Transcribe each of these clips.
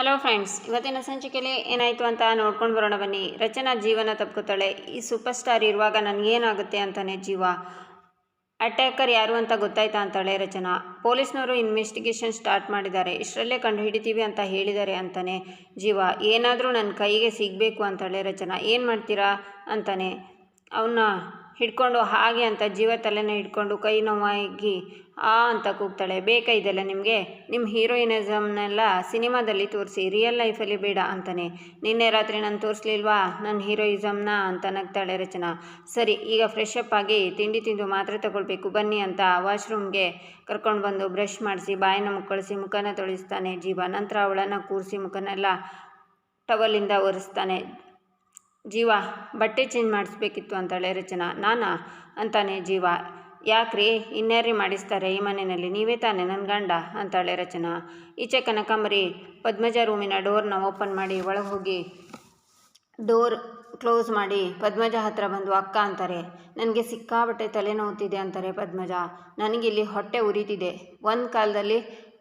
Hello friends ಇವತ್ತಿನ ಸಂಚಿಕೆಯಲ್ಲಿ ಏನಾಯಿತು ಅಂತ ನೋಡ್ಕೊಂಡು ಬರೋಣ ಬನ್ನಿ. ರಚನಾ ಜೀವನ ತಪ್ಕೋತಾಳೆ ಈ ಸೂಪರ್ ಸ್ಟಾರ್ ಇರುವಾಗ ನನಗೇನಾಗುತ್ತೆ ಅಂತಾನೆ ಜೀವ. ಅಟ್ಯಾಕರ್ ಯಾರು ಅಂತ ಗೊತ್ತಾಯ್ತಾ ಅಂತಾಳೆ ರಚನಾ. ಪೊಲೀಸ್ನವರು ಇನ್ವೆಸ್ಟಿಗೇಷನ್ ಸ್ಟಾರ್ಟ್ ಮಾಡಿದ್ದಾರೆ. ಇಷ್ಟರಲ್ಲೇ ಕಂಡು ಹಿಡಿತೀವಿ ಅಂತ ಹೇಳಿದ್ದಾರೆ ಅಂತಾನೆ ಜೀವ. ಏನಾದರೂ ನನ್ನ ಕೈಗೆ ಸಿಗಬೇಕು ಅಂತಾಳೆ ರಚನಾ. ಏನು ಮಾಡ್ತೀರಾ? ಅಂತಾನೆ. ಅವನ್ನ ಹಿಡ್ಕೊಂಡು ಹಾಗೆ ಅಂತ ಜೀವ ತಲೆನ ಹಿಡ್ಕೊಂಡು ಕೈ ನೋವಾಗಿ ಆ ಅಂತ ಕೂಗ್ತಾಳೆ. ಬೇಕಾ ಇದೆಲ್ಲ ನಿಮಗೆ? ನಿಮ್ಮ ಹೀರೋಯಿನಿಸಮ್ನೆಲ್ಲ ಸಿನಿಮಾದಲ್ಲಿ ತೋರಿಸಿ ರಿಯಲ್ ಲೈಫಲ್ಲಿ ಬೇಡ ಅಂತಾನೆ. ನಿನ್ನೆ ರಾತ್ರಿ ನಾನು ತೋರಿಸ್ಲಿಲ್ವಾ? ನನ್ನ ಹೀರೋಯಿಸಮ್ನ ಅಂತ ನಗ್ತಾಳೆ ರಚನಾ. ಸರಿ, ಈಗ ಫ್ರೆಶ್ ಅಪ್ ಆಗಿ ತಿಂಡಿ ತಿಂದು ಮಾತ್ರೆ ತಗೊಳ್ಬೇಕು, ಬನ್ನಿ ಅಂತ ವಾಶ್ರೂಮ್ಗೆ ಕರ್ಕೊಂಡು ಬಂದು ಬ್ರಷ್ ಮಾಡಿಸಿ, ಬಾಯಿನ ಮುಕ್ಕಳಿಸಿ, ಮುಖನ ತೊಳಿಸ್ತಾನೆ ಜೀವ. ನಂತರ ಅವಳನ್ನು ಕೂರಿಸಿ, ಮುಖನೆಲ್ಲ ಟವಲಿಂದ ಒರೆಸ್ತಾನೆ. ಜೀವ, ಬಟ್ಟೆ ಚೇಂಜ್ ಮಾಡಿಸ್ಬೇಕಿತ್ತು ಅಂತಾಳೆ ರಚನಾ, ನಾನಾ? ಅಂತಾನೆ ಜೀವ. ಯಾಕ್ರಿ? ಇನ್ಯಾರಿ ಮಾಡಿಸ್ತಾರೆ ಈ ಮನೆಯಲ್ಲಿ? ನೀವೇ ತಾನೆ ನನ್ನ ಗಂಡ? ಅಂತಾಳೆ ರಚನಾ. ಈಚೆ ಕನಕಾಂಬರಿ ಪದ್ಮಜ ರೂಮಿನ ಡೋರ್ನ ಓಪನ್ ಮಾಡಿ ಒಳಗೆ ಹೋಗಿ ಡೋರ್ ಕ್ಲೋಸ್ ಮಾಡಿ ಪದ್ಮಜ ಹತ್ರ ಬಂದು ಅಕ್ಕ ಅಂತಾರೆ, ನನಗೆ ಸಿಕ್ಕಾಬಟ್ಟೆ ತಲೆನೋವುತ್ತಿದೆ ಅಂತಾರೆ ಪದ್ಮಜ. ನನಗಿಲ್ಲಿ ಹೊಟ್ಟೆ ಉರಿತಿದೆ. ಒಂದು ಕಾಲದಲ್ಲಿ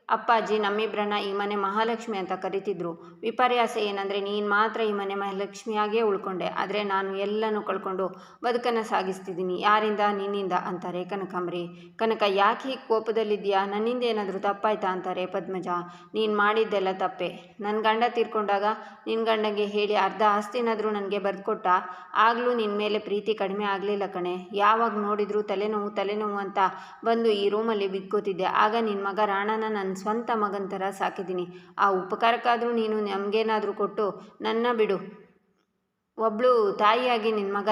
ಅಪ್ಪಾಜಿ ನಮ್ಮಿಬ್ಬರನ್ನ ಈ ಮನೆ ಮಹಾಲಕ್ಷ್ಮಿ ಅಂತ ಕರಿತಿದ್ರು. ವಿಪರ್ಯಾಸ ಏನಂದರೆ ನೀನು ಮಾತ್ರ ಈ ಮನೆ ಮಹಾಲಕ್ಷ್ಮಿಯಾಗೇ ಉಳ್ಕೊಂಡೆ. ಆದರೆ ನಾನು ಎಲ್ಲನೂ ಕಳ್ಕೊಂಡು ಬದುಕನ್ನು ಸಾಗಿಸ್ತಿದ್ದೀನಿ. ಯಾರಿಂದ? ನಿನ್ನಿಂದ, ಅಂತಾರೆ ಕನಕಾಂಬರಿ. ಕನಕ, ಯಾಕೆ ಹೀಗೆ ಕೋಪದಲ್ಲಿದ್ದೀಯಾ? ನನ್ನಿಂದ ಏನಾದರೂ ತಪ್ಪಾಯ್ತಾ? ಅಂತಾರೆ ಪದ್ಮಜ. ನೀನು ಮಾಡಿದ್ದೆಲ್ಲ ತಪ್ಪೆ. ನನ್ನ ಗಂಡ ತೀರ್ಕೊಂಡಾಗ ನಿನ್ನ ಗಂಡಗೆ ಹೇಳಿ ಅರ್ಧ ಆಸ್ತಿನಾದರೂ ನನಗೆ ಬರೆದುಕೊಟ್ಟ? ಆಗಲೂ ನಿನ್ನ ಮೇಲೆ ಪ್ರೀತಿ ಕಡಿಮೆ ಆಗಲಿಲ್ಲ ಕಣೆ. ಯಾವಾಗ ನೋಡಿದರೂ ತಲೆನೋವು ತಲೆನೋವು ಅಂತ ಬಂದು ಈ ರೂಮಲ್ಲಿ ಬಿದ್ಕೋತಿದ್ದೆ. ಆಗ ನಿನ್ನ ಮಗ ರಾಣನ ನನ್ನ ಸ್ವಂತ ಮಗನ ಥರ ಸಾಕಿದ್ದೀನಿ. ಆ ಉಪಕಾರಕ್ಕಾದರೂ ನೀನು ನಮಗೇನಾದರೂ ಕೊಟ್ಟು ನನ್ನ ಬಿಡು. ಒಬ್ಬಳು ತಾಯಿಯಾಗಿ ನಿನ್ನ ಮಗ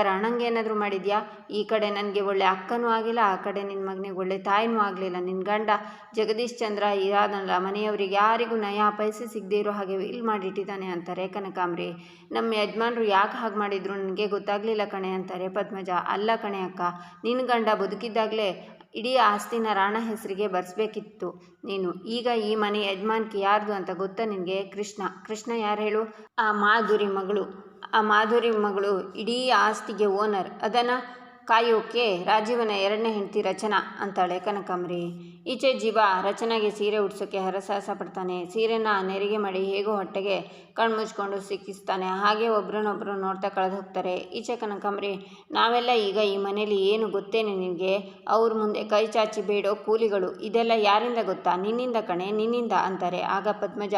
ಏನಾದರೂ ಮಾಡಿದ್ಯಾ? ಈ ಕಡೆ ನನಗೆ ಒಳ್ಳೆ ಅಕ್ಕನೂ ಆಗಿಲ್ಲ, ಆ ಕಡೆ ನಿನ್ನ ಮಗನಿಗೆ ಒಳ್ಳೆ ತಾಯಿನೂ ಆಗಲಿಲ್ಲ. ನಿನ್ನ ಗಂಡ ಜಗದೀಶ್ ಚಂದ್ರ ಇರಾದನಲ್ಲ ಮನೆಯವರಿಗೆ ಯಾರಿಗೂ ನಯಾ ಪೈಸೆ ಸಿಗದೇ ಇರೋ ಹಾಗೆ ಇಲ್ಲಿ ಮಾಡಿಟ್ಟಿದ್ದಾನೆ ಅಂತಾರೆ ಕನಕಾಂಬ್ರಿ. ನಮ್ಮ ಯಜಮಾನ್ರು ಯಾಕೆ ಹಾಗೆ ಮಾಡಿದ್ರು? ನನಗೆ ಗೊತ್ತಾಗಲಿಲ್ಲ ಕಣೆ ಅಂತಾರೆ ಪದ್ಮಜ. ಅಲ್ಲ ಕಣೆ ಅಕ್ಕ ನಿನ್ನ ಗಂಡ ಬದುಕಿದ್ದಾಗಲೇ ಇಡೀ ಆಸ್ತಿನ ರಾಣ ಹೆಸರಿಗೆ ಬರ್ಸ್ಬೇಕಿತ್ತು ನೀನು. ಈಗ ಈ ಮನೆ ಯಜಮಾನ್ಕಿ ಯಾರ್ದು ಅಂತ ಗೊತ್ತಾ ನಿನಗೆ? ಕೃಷ್ಣ. ಕೃಷ್ಣ ಯಾರು ಹೇಳು? ಆ ಮಾಧುರಿ ಮಗಳು. ಆ ಮಾಧುರಿ ಮಗಳು ಇಡೀ ಆಸ್ತಿಗೆ ಓನರ್ ಅದನ್ನು ಕಾಯೋಕೆ ರಾಜೀವನ ಎರಡನೇ ಹೆಂಡತಿ ರಚನಾ ಅಂತಾಳೆ ಕನಕಾಂಬರಿ. ಈಚೆ ಜೀವ ರಚನಾಗೆ ಸೀರೆ ಉಡ್ಸೋಕ್ಕೆ ಹರಸಾಹಸ ಪಡ್ತಾನೆ. ಸೀರೆನ ನೆರಿಗೆ ಮಾಡಿ ಹೇಗೋ ಹೊಟ್ಟೆಗೆ ಕಣ್ಮುಚ್ಕೊಂಡು ಸಿಕ್ಕಿಸ್ತಾನೆ. ಹಾಗೆ ಒಬ್ರನ್ನೊಬ್ಬರು ನೋಡ್ತಾ ಕಳೆದು ಹೋಗ್ತಾರೆ. ಈಚೆ ಕನಕಾಂಬರಿ, ನಾವೆಲ್ಲ ಈಗ ಈ ಮನೇಲಿ ಏನು ಗೊತ್ತೇನೆ ನಿನಗೆ? ಅವ್ರ ಮುಂದೆ ಕೈ ಚಾಚಿ ಬೇಡೋ ಕೂಲಿಗಳು. ಇದೆಲ್ಲ ಯಾರಿಂದ ಗೊತ್ತಾ? ನಿನ್ನಿಂದ ಕಣೆ, ನಿನ್ನಿಂದ ಅಂತಾರೆ. ಆಗ ಪದ್ಮಜ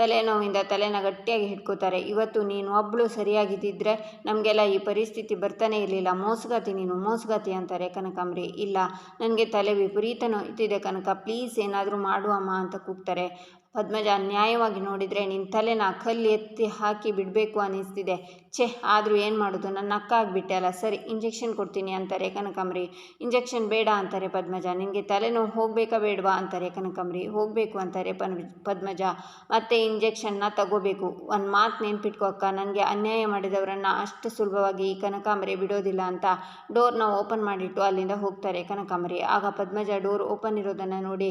ತಲೆನೋವಿಂದ ತಲೆನ ಗಟ್ಟಿಯಾಗಿ ಹಿಡ್ಕೋತಾರೆ. ಇವತ್ತು ನೀನು ಒಬ್ಬಳು ಸರಿಯಾಗಿದ್ದಿದ್ರೆ ನಮಗೆಲ್ಲ ಈ ಪರಿಸ್ಥಿತಿ ಬರ್ತಾನೆ ಇರಲಿಲ್ಲ. ಮೋಸಗಾತಿ ಮೋಸಗಾತಿ ಅಂತಾರೆ ಕನಕಾಂಬರಿ. ಇಲ್ಲ, ನನಗೆ ತಲೆ ವಿಪರೀತ ನೋಯ್ತಿದೆ ಕನಕ ಪ್ಲೀಸ್ ಏನಾದರೂ ಮಾಡು ಅಮ್ಮ ಅಂತ ಕೂಗ್ತಾರೆ. ಪದ್ಮಜ ಅನ್ಯಾಯವಾಗಿ ನೋಡಿದರೆ ನಿನ್ನ ತಲೆನ ಕಲ್ಲು ಎತ್ತಿ ಹಾಕಿ ಬಿಡಬೇಕು ಅನ್ನಿಸ್ತಿದೆ. ಛೆ, ಆದರೂ ಏನು ಮಾಡೋದು? ನನ್ನ ಅಕ್ಕ ಆಗಿಬಿಟ್ಟೆ ಅಲ್ಲ. ಸರಿ, ಇಂಜೆಕ್ಷನ್ ಕೊಡ್ತೀನಿ ಅಂತಾರೆ ಕನಕಾಂಬರಿ. ಇಂಜೆಕ್ಷನ್ ಬೇಡ ಅಂತಾರೆ ಪದ್ಮಜ. ನಿನಗೆ ತಲೆನೋವು ಹೋಗಬೇಕಾ ಬೇಡವಾ ಅಂತಾರೆ ಕನಕಾಂಬರಿ. ಹೋಗಬೇಕು ಅಂತಾರೆ ಪದ್ಮಜ. ಮತ್ತೆ ಇಂಜೆಕ್ಷನ್ನ ತಗೋಬೇಕು. ಒಂದು ಮಾತು ನೆನ್ಪಿಟ್ಕೋ ಅಕ್ಕ. ನನಗೆ ಅನ್ಯಾಯ ಮಾಡಿದವರನ್ನು ಅಷ್ಟು ಸುಲಭವಾಗಿ ಈ ಕನಕಾಂಬರಿ ಬಿಡೋದಿಲ್ಲ ಅಂತ ಡೋರ್ನ ಓಪನ್ ಮಾಡಿಟ್ಟು ಅಲ್ಲಿಂದ ಹೋಗ್ತಾರೆ ಕನಕಾಂಬರಿ. ಆಗ ಪದ್ಮಜ ಡೋರ್ ಓಪನ್ ಇರೋದನ್ನು ನೋಡಿ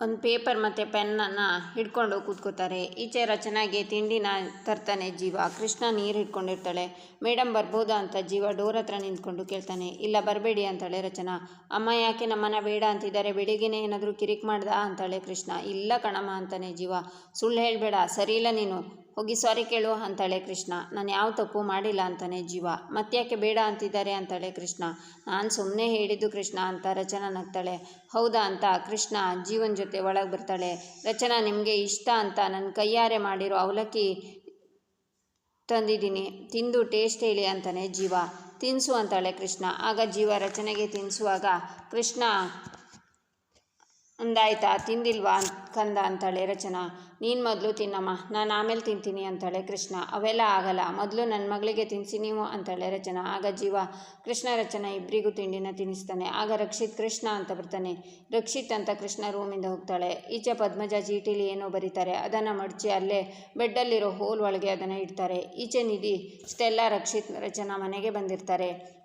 ಒಂದು ಪೇಪರ್ ಮತ್ತು ಪೆನ್ನನ್ನು ಹಿಡ್ಕೊಂಡು ಕೂತ್ಕೋತಾರೆ. ಈಚೆ ರಚನಾಗೆ ತಿಂಡಿನ ತರ್ತಾನೆ ಜೀವ. ಕೃಷ್ಣ ನೀರು ಹಿಡ್ಕೊಂಡಿರ್ತಾಳೆ. ಮೇಡಮ್ ಬರ್ಬೋದಾ ಅಂತ ಜೀವ ಡೋರ್ ಹತ್ರ ನಿಂತ್ಕೊಂಡು ಕೇಳ್ತಾನೆ. ಇಲ್ಲ, ಬರಬೇಡಿ ಅಂತಾಳೆ ರಚನಾ. ಅಮ್ಮ ಯಾಕೆ ನಮ್ಮನ್ನ ಬೇಡ ಅಂತಿದ್ದಾರೆ? ಬೆಳಿಗ್ಗೆನೇ ಏನಾದರೂ ಕಿರಿಕ್ ಮಾಡ್ದಾ? ಅಂತಾಳೆ ಕೃಷ್ಣ. ಇಲ್ಲ ಕಣಮ್ಮ ಅಂತಾನೆ ಜೀವ. ಸುಳ್ಳು ಹೇಳಬೇಡ. ಸರಿ ಇಲ್ಲ ನೀನು. ಹೋಗಿ ಸಾರಿ ಕೇಳು ಅಂತಾಳೆ ಕೃಷ್ಣ. ನಾನು ಯಾವ ತಪ್ಪು ಮಾಡಿಲ್ಲ ಅಂತಾನೆ ಜೀವ. ಮತ್ತ್ಯಾಕೆ ಬೇಡ ಅಂತಿದ್ದಾರೆ ಅಂತಾಳೆ ಕೃಷ್ಣ. ನಾನು ಸುಮ್ಮನೆ ಹೇಳಿದ್ದು ಕೃಷ್ಣ ಅಂತ ರಚನಾ ನಗ್ತಾಳೆ. ಹೌದಾ ಅಂತ ಕೃಷ್ಣ ಜೀವನ್ ಜೊತೆ ಒಳಗೆ ಬರ್ತಾಳೆ. ರಚನಾ, ನಿಮಗೆ ಇಷ್ಟ ಅಂತ ನನ್ನ ಕೈಯಾರೆ ಮಾಡಿರೋ ಅವಲಕ್ಕಿ ತಂದಿದ್ದೀನಿ. ತಿಂದು ಟೇಸ್ಟ್ ಹೇಳಿ ಅಂತಾನೆ ಜೀವ. ತಿನ್ಸು ಅಂತಾಳೆ ಕೃಷ್ಣ. ಆಗ ಜೀವ ರಚನೆಗೆ ತಿನ್ನಿಸುವಾಗ ಕೃಷ್ಣ ಅಂದಾಯ್ತಾ, ತಿಂದಿಲ್ವಾ ಕಂದ ಅಂತಾಳೆ ರಚನಾ. ನೀನು ಮೊದಲು ತಿನ್ನಮ್ಮ, ನಾನು ಆಮೇಲೆ ತಿಂತೀನಿ ಅಂತಾಳೆ ಕೃಷ್ಣ. ಅವೆಲ್ಲ ಆಗಲ್ಲ, ಮೊದಲು ನನ್ನ ಮಗಳಿಗೆ ತಿನ್ನಿಸಿ ನೀವು ಅಂತಾಳೆ ರಚನಾ. ಆಗ ಜೀವ, ಕೃಷ್ಣ ರಚನಾ ಇಬ್ಬರಿಗೂ ತಿಂಡಿನ ತಿನ್ನಿಸ್ತಾನೆ ಆಗ ರಕ್ಷಿತ್ ಕೃಷ್ಣ ಅಂತ ಬರ್ತಾನೆ. ರಕ್ಷಿತ್ ಅಂತ ಕೃಷ್ಣ ರೂಮಿಂದ ಹೋಗ್ತಾಳೆ. ಈಚೆ ಪದ್ಮಜ ಚೀಟಿಲಿ ಏನೋ ಬರೀತಾರೆ. ಅದನ್ನು ಮಡಚಿ ಅಲ್ಲೇ ಬೆಡ್ಡಲ್ಲಿರೋ ಹೋಲ್ ಒಳಗೆ ಅದನ್ನು ಇಡ್ತಾರೆ. ಈಚೆ ನಿಧಿ ಇಷ್ಟೆಲ್ಲ ರಕ್ಷಿತ್ ರಚನಾ ಮನೆಗೆ ಬಂದಿರ್ತಾರೆ.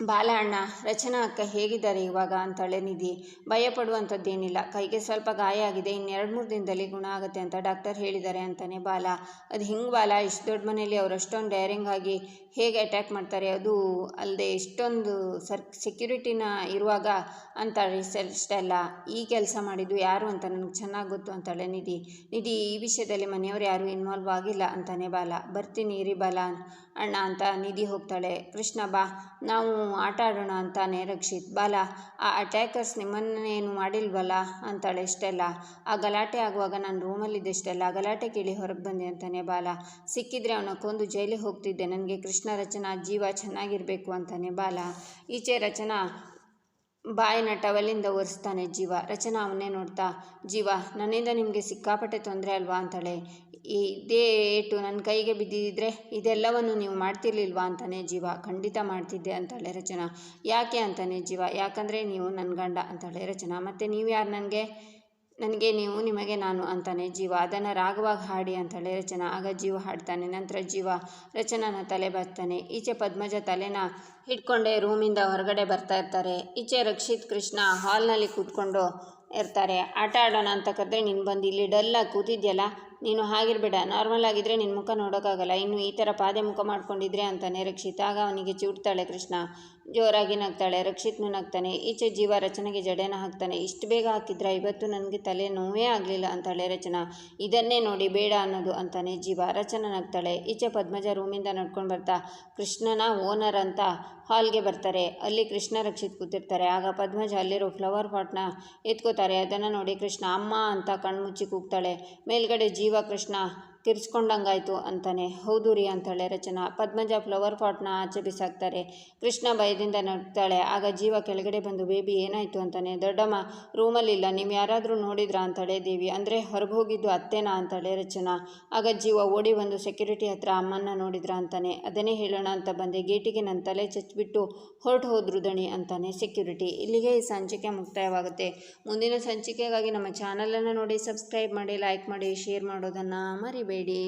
ಬಾಲ ಅಣ್ಣ ರಚನಾ ಅಕ್ಕ ಹೇಗಿದ್ದಾರೆ ಇವಾಗ ಅಂತಾಳೆ ನಿಧಿ. ಭಯಪಡುವಂಥದ್ದೇನಿಲ್ಲ. ಕೈಗೆ ಸ್ವಲ್ಪ ಗಾಯ ಆಗಿದೆ. ಇನ್ನೆರಡು ಮೂರು ದಿನದಲ್ಲಿ ಗುಣ ಆಗುತ್ತೆ ಅಂತ ಡಾಕ್ಟರ್ ಹೇಳಿದ್ದಾರೆ ಅಂತಾನೆ ಬಾಲ. ಅದು ಹಿಂಗೆ ಬಾಲ? ಇಷ್ಟು ದೊಡ್ಡ ಮನೇಲಿ ಅವ್ರು ಅಷ್ಟೊಂದು ಡೈರಿಂಗ್ ಆಗಿ ಹೇಗೆ ಅಟ್ಯಾಕ್ ಮಾಡ್ತಾರೆ? ಅದು ಅಲ್ಲದೆ ಇಷ್ಟೊಂದು ಸರ್, ಸೆಕ್ಯೂರಿಟಿನ ಇರುವಾಗ ಅಂತಾಳೆ ಇಷ್ಟೆಲ್ಲ ಈ ಕೆಲಸ ಮಾಡಿದ್ದು ಯಾರು ಅಂತ ನನಗೆ ಚೆನ್ನಾಗಿ ಗೊತ್ತು ಅಂತಾಳೆ ನಿಧಿ. ನಿಧಿ, ಈ ವಿಷಯದಲ್ಲಿ ಮನೆಯವರು ಯಾರು ಇನ್ವಾಲ್ವ್ ಆಗಿಲ್ಲ ಅಂತಾನೆ ಬಾಲ. ಬರ್ತೀನಿ ಇರಿ ಬಾಲ ಅಣ್ಣ ಅಂತ ನಿಧಿ ಹೋಗ್ತಾಳೆ. ಕೃಷ್ಣ ಬಾ, ನಾವು ಆಟ ಆಡೋಣ ಅಂತಾನೆ ರಕ್ಷಿತ್. ಬಾಲ, ಆ ಅಟ್ಯಾಕರ್ಸ್ ನಿಮ್ಮನ್ನೇನು ಮಾಡಿಲ್ವಲ್ಲ ಅಂತಾಳೆ ಇಷ್ಟೆಲ್ಲ ಆ ಗಲಾಟೆ ಆಗುವಾಗ ನಾನು ರೂಮಲ್ಲಿದ್ದೆಷ್ಟೆಲ್ಲ ಗಲಾಟೆ ಕೇಳಿ ಹೊರಗೆ ಬಂದೆ ಅಂತಾನೆ ಬಾಲ. ಸಿಕ್ಕಿದ್ರೆ ಅವನ ಕೊಂದು ಜೈಲಿಗೆ ಹೋಗ್ತಿದ್ದೆ. ನನಗೆ ಕೃಷ್ಣ ರಚನಾ ಜೀವ ಚೆನ್ನಾಗಿರಬೇಕು ಅಂತಾನೆ ಬಾಲ. ಈಚೆ ರಚನಾ ಬಾಯಿನ ಟವಲಿಂದ ಒರೆಸ್ತಾನೆ ಜೀವ. ರಚನಾ ಅವನ್ನೇ ನೋಡ್ತಾ, ಜೀವ, ನನ್ನಿಂದ ನಿಮಗೆ ಸಿಕ್ಕಾಪಟ್ಟೆ ತೊಂದರೆ ಅಲ್ವಾ? ಅಂತಾಳೆ. ಇದೇ ಏಟು ನನ್ನ ಕೈಗೆ ಬಿದ್ದಿದ್ದರೆ ಇದೆಲ್ಲವನ್ನು ನೀವು ಮಾಡ್ತಿರ್ಲಿಲ್ವಾ ಅಂತಾನೆ ಜೀವ. ಖಂಡಿತ ಮಾಡ್ತಿದ್ದೆ ಅಂತಾಳೆ ರಚನಾ. ಯಾಕೆ ಅಂತಾನೆ ಜೀವ? ಯಾಕಂದರೆ ನೀವು ನನ್ನ ಗಂಡ ಅಂತಾಳೆ ರಚನಾ. ಮತ್ತು ನೀವು ಯಾರು ನನಗೆ? ನನಗೆ ನೀವು, ನಿಮಗೆ ನಾನು ಅಂತಾನೆ ಜೀವ. ಅದನ್ನು ರಾಗವಾಗಿ ಹಾಡಿ ಅಂತಾಳೆ ರಚನಾ. ಆಗ ಜೀವ ಹಾಡ್ತಾನೆ. ನಂತರ ಜೀವ ರಚನಾನ ತಲೆ ಬರ್ತಾನೆ ಈಚೆ ಪದ್ಮಜ ತಲೆನ ಹಿಡ್ಕೊಂಡೆ ರೂಮಿಂದ ಹೊರಗಡೆ ಬರ್ತಾ ಇರ್ತಾರೆ. ಈಚೆ ರಕ್ಷಿತ್ ಕೃಷ್ಣ ಹಾಲ್ನಲ್ಲಿ ಕೂತ್ಕೊಂಡು ಇರ್ತಾರೆ. ಆಟ ಆಡೋಣ ಅಂತ ಕರೆದ್ರೆ ನೀನು ಬಂದು ಇಲ್ಲಿ ಡಲ್ಲಾಗಿ ಕೂತಿದ್ಯಲ್ಲ? ನೀನು ಹಾಗಿರಬೇಡ ನಾರ್ಮಲ್ ಆಗಿದ್ರೆ ನಿನ್ನ ಮುಖ ನೋಡೋಕ್ಕಾಗಲ್ಲ ಇನ್ನು ಈ ಥರ ಪಾದೆ ಮುಖ ಮಾಡ್ಕೊಂಡಿದ್ರೆ ಅಂತಾನೆ ರಕ್ಷಿತ್. ಆಗ ಅವನಿಗೆ ಚೂಡ್ತಾಳೆ ಕೃಷ್ಣ. ಜೋರಾಗಿ ನಗ್ತಾಳೆ. ರಕ್ಷಿತ್ನು ನಗ್ತಾನೆ. ಈಚೆ ಜೀವ ರಚನೆಗೆ ಜಡೆನ ಹಾಕ್ತಾನೆ. ಇಷ್ಟು ಬೇಗ ಹಾಕಿದ್ರ? ಇವತ್ತು ನನಗೆ ತಲೆ ನೋವೇ ಆಗಲಿಲ್ಲ ಅಂತಾಳೆ ರಚನಾ. ಇದನ್ನೇ ನೋಡಿ ಬೇಡ ಅನ್ನೋದು ಅಂತಾನೆ ಜೀವ. ರಚನಾ ನಗ್ತಾಳೆ. ಈಚೆ ಪದ್ಮಜ ರೂಮಿಂದ ನಡ್ಕೊಂಡು ಬರ್ತಾ, ಕೃಷ್ಣನ ಓನರ್ ಅಂತ ಹಾಲ್ಗೆ ಬರ್ತಾರೆ. ಅಲ್ಲಿ ಕೃಷ್ಣ ರಕ್ಷಿತ್ ಕೂತಿರ್ತಾರೆ. ಆಗ ಪದ್ಮಜ ಅಲ್ಲಿರೋ ಫ್ಲವರ್ ಪಾಟ್ನ ಎತ್ಕೋತಾರೆ. ಅದನ್ನು ನೋಡಿ ಕೃಷ್ಣ, ಅಮ್ಮ ಅಂತ ಕಣ್ಮುಚ್ಚಿ ಕೂಗ್ತಾಳೆ. ಮೇಲ್ಗಡೆ ಜೀವ ಕೃಷ್ಣ ಕಿರ್ಚ್ಕೊಂಡಂಗಾಯ್ತು ಅಂತಾನೆ. ಹೌದು ರೀ ಅಂತಾಳೆ ರಚನಾ. ಪದ್ಮಜ ಫ್ಲವರ್ ಪಾಟ್ನ ಆಚೆ ಬಿಸಾಕ್ತಾರೆ. ಕೃಷ್ಣ ಭಯದಿಂದ ನಡ್ತಾಳೆ ಆಗ ಜೀವ ಕೆಳಗಡೆ ಬಂದು, ಬೇಬಿ, ಏನಾಯಿತು? ಅಂತಾನೆ. ದೊಡ್ಡಮ್ಮ ರೂಮಲ್ಲಿಲ್ಲ ನೀವು ಯಾರಾದರೂ ನೋಡಿದ್ರಾ? ಅಂತಾಳೆ ದೇವಿ. ಅಂದರೆ ಹೊರಗೆ ಹೋಗಿದ್ದು ಅತ್ತೇನಾ? ಅಂತಾಳೆ ರಚನಾ. ಆಗ ಜೀವ ಓಡಿ ಬಂದು, ಸೆಕ್ಯೂರಿಟಿ ಹತ್ರ ಅಮ್ಮನ್ನ ನೋಡಿದ್ರಾ? ಅಂತಾನೆ. ಅದನ್ನೇ ಹೇಳೋಣ ಅಂತ ಬಂದೆ. ಗೇಟಿಗೆ ನನ್ನ ತಲೆ ಚಚ್ಚಿಬಿಟ್ಟು ಹೊರಟು ಹೋದ್ರು ದಣಿ, ಅಂತಾನೆ ಸೆಕ್ಯೂರಿಟಿ. ಇಲ್ಲಿಗೆ ಈ ಸಂಚಿಕೆ ಮುಕ್ತಾಯವಾಗುತ್ತೆ. ಮುಂದಿನ ಸಂಚಿಕೆಗಾಗಿ ನಮ್ಮ ಚಾನಲನ್ನು ನೋಡಿ, ಸಬ್ಸ್ಕ್ರೈಬ್ ಮಾಡಿ, ಲೈಕ್ ಮಾಡಿ, ಶೇರ್ ಮಾಡೋದನ್ನು ಮರಿಬೇಡಿ. ಮಾಡಬೇಡಿ